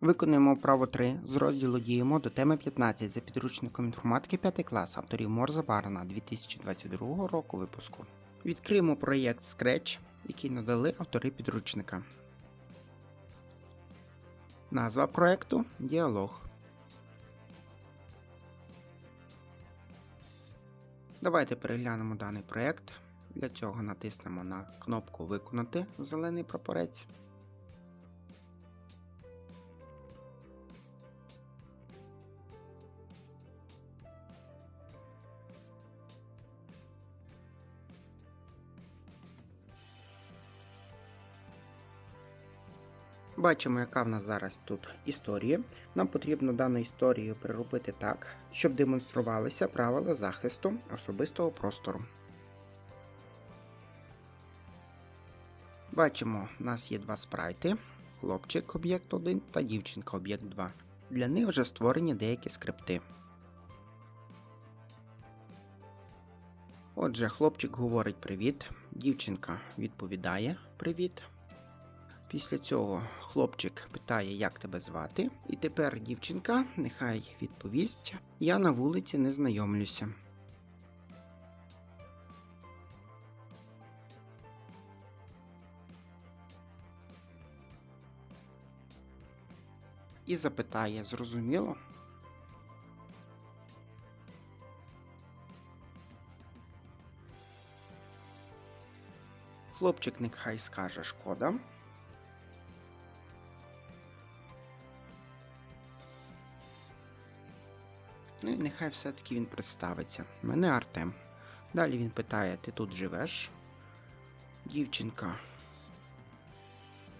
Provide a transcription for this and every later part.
Виконуємо вправо 3 з розділу Діємо до теми 15 за підручником інформатики 5 клас авторів Морза Барна 2022 року випуску. Відкриємо проєкт Scratch, який надали автори підручника. Назва проєкту Діалог. Давайте переглянемо даний проєкт. Для цього натиснемо на кнопку Виконати зелений прапорець. Бачимо, яка в нас зараз тут історія. Нам потрібно дану історію переробити так, щоб демонструвалися правила захисту особистого простору. Бачимо, у нас є два спрайти: хлопчик об'єкт 1 та дівчинка об'єкт 2. Для них вже створені деякі скрипти. Отже, хлопчик говорить привіт, дівчинка відповідає привіт. Після цього хлопчик питає, як тебе звати, і тепер дівчинка нехай відповість: Я на вулиці не знайомлюся. І запитає, зрозуміло? Хлопчик нехай скаже шкода. Ну і нехай все-таки він представиться. Мене Артем. Далі він питає: ти тут живеш? Дівчинка.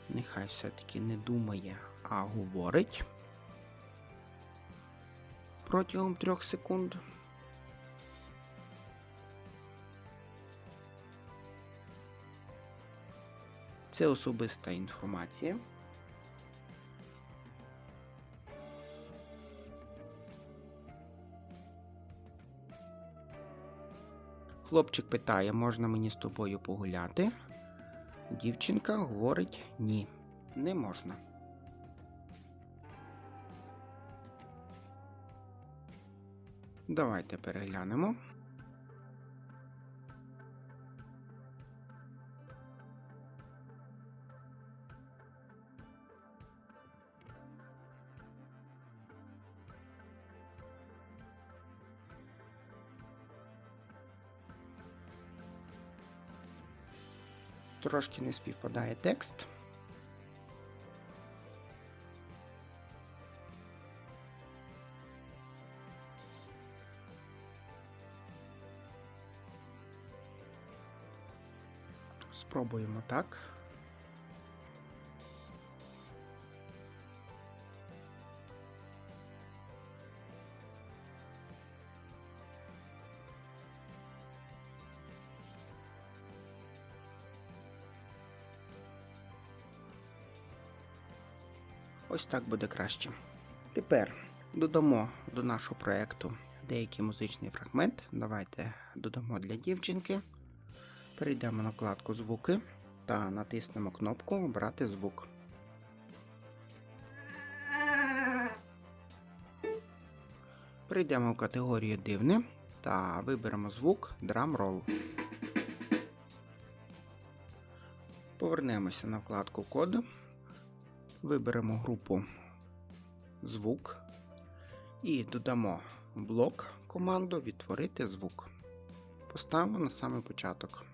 Нехай все-таки не думає, а говорить. Протягом трьох секунд. Це особиста інформація. Хлопчик питає, можна мені з тобою погуляти? Дівчинка говорить ні, не можна. Давайте переглянемо. Трошки не співпадає текст. Спробуємо так. Ось так буде краще. Тепер додамо до нашого проєкту деякий музичний фрагмент. Давайте додамо для дівчинки. Перейдемо на вкладку Звуки та натиснемо кнопку Обрати звук. Перейдемо в категорію Дивне та виберемо звук Drum Roll. Повернемося на вкладку Код. Виберемо групу звук і додамо блок команду Відтворити звук. Поставимо на самий початок.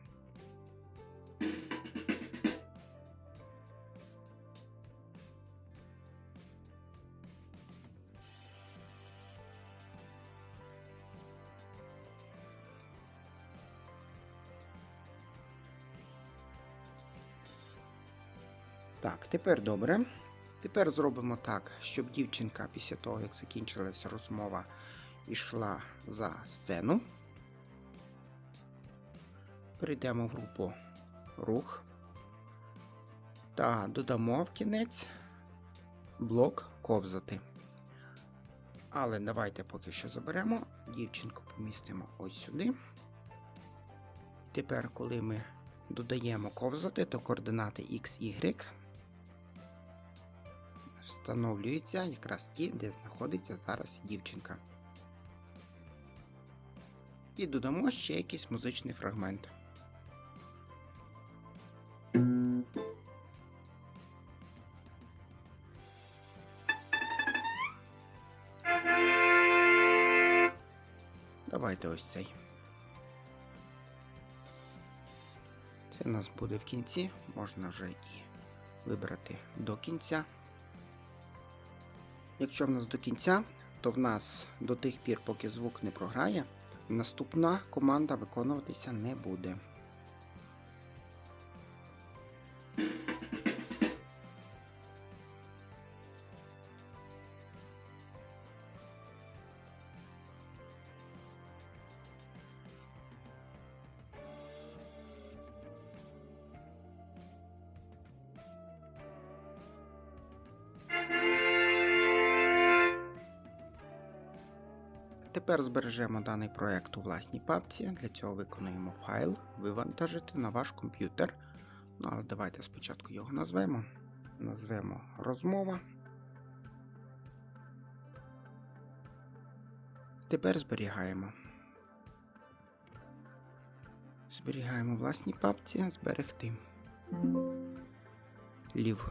Так, тепер добре. Тепер зробимо так, щоб дівчинка після того, як закінчилася розмова, йшла за сцену. Перейдемо в групу рух та додамо в кінець блок ковзати. Але давайте поки що заберемо, дівчинку помістимо ось сюди. Тепер, коли ми додаємо ковзати, то координати X, Y встановлюються якраз ті, де знаходиться зараз дівчинка. І додамо ще якийсь музичний фрагмент. Давайте ось цей. Це у нас буде в кінці, можна вже і вибрати до кінця. Якщо в нас до кінця, то в нас до тих пір, поки звук не програє, наступна команда виконуватися не буде. Тепер збережемо даний проект у власній папці. Для цього виконуємо файл, вивантажити на ваш комп'ютер. Ну, але давайте спочатку його назвемо. Назвемо розмова. Тепер зберігаємо. Зберігаємо у власній папці, зберегти. Лів.